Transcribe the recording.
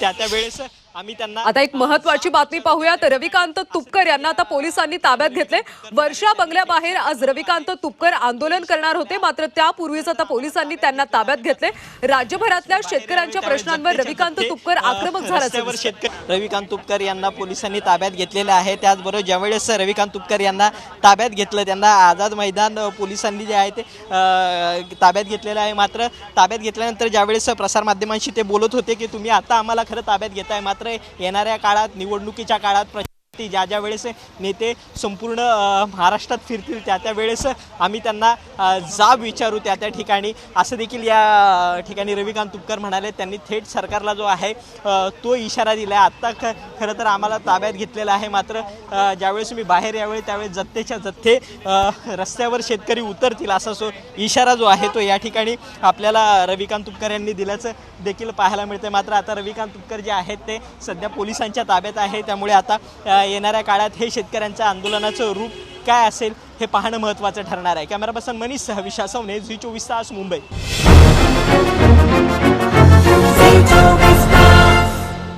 त्या त्या वेळेस आम्ही त्यांना आता एक महत्वाची बातमी पाहूयात रविकांत तुपकर यांना आता पोलिसांनी ताब्यात घेतले. वर्षा बंगल्याबाहेर आज रविकांत तुपकर आंदोलन करणार होते. मात्र त्यापूर्वीच आता पोलिसांनी त्यांना ताब्यात घेतले. राज्यभरातल्या शेतकऱ्यांच्या प्रश्नांवर रविकांत तुपकर आक्रमक. शेतकरी रविकांत तुपकर यांना पोलिसांनी ताब्यात घेतलेले आहे. त्याचबरोबर ज्यावेळेस रविकांत तुपकर यांना ताब्यात घेतलं त्यांना आझाद मैदान पोलिसांनी जे आहे ते ताब्यात घेतलेलं आहे. मात्र ताब्यात घेतल्यानंतर ज्यावेळेस प्रसारमाध्यमांशी ते बोलत होते की तुम्ही आता आम्हाला खरं ताब्यात घेत आहे मात्र येणाऱ्या काळात निवडणुकीच्या काळात प्र ती ज्या ज्या वेळेस नेते संपूर्ण महाराष्ट्रात फिरतील त्या त्या वेळेस आम्ही त्यांना जाब विचारू त्या त्या ठिकाणी. असं देखील या ठिकाणी रविकांत तुपकर म्हणाले त्यांनी थेट सरकारला जो आहे तो इशारा दिला आहे आत्ता ख खरं तर आम्हाला ताब्यात घेतलेला आहे मात्र ज्यावेळेस मी बाहेर यावेळी त्यावेळेस जत्तेच्या जत्थे रस्त्यावर शेतकरी उतरतील असा जो इशारा जो आहे तो या ठिकाणी आपल्याला रविकांत तुपकर यांनी दिल्याचं देखील पाहायला मिळते मात्र आता रविकांत तुपकर जे आहेत ते सध्या पोलिसांच्या ताब्यात आहे. त्यामुळे आता येणाऱ्या काळात हे शेतकऱ्यांच्या आंदोलनाचं रूप काय असेल हे पाहणं महत्त्वाचं ठरणार आहे. कॅमेरा पर्सन मनीष सह विशाल झी चोवीस तास मुंबई.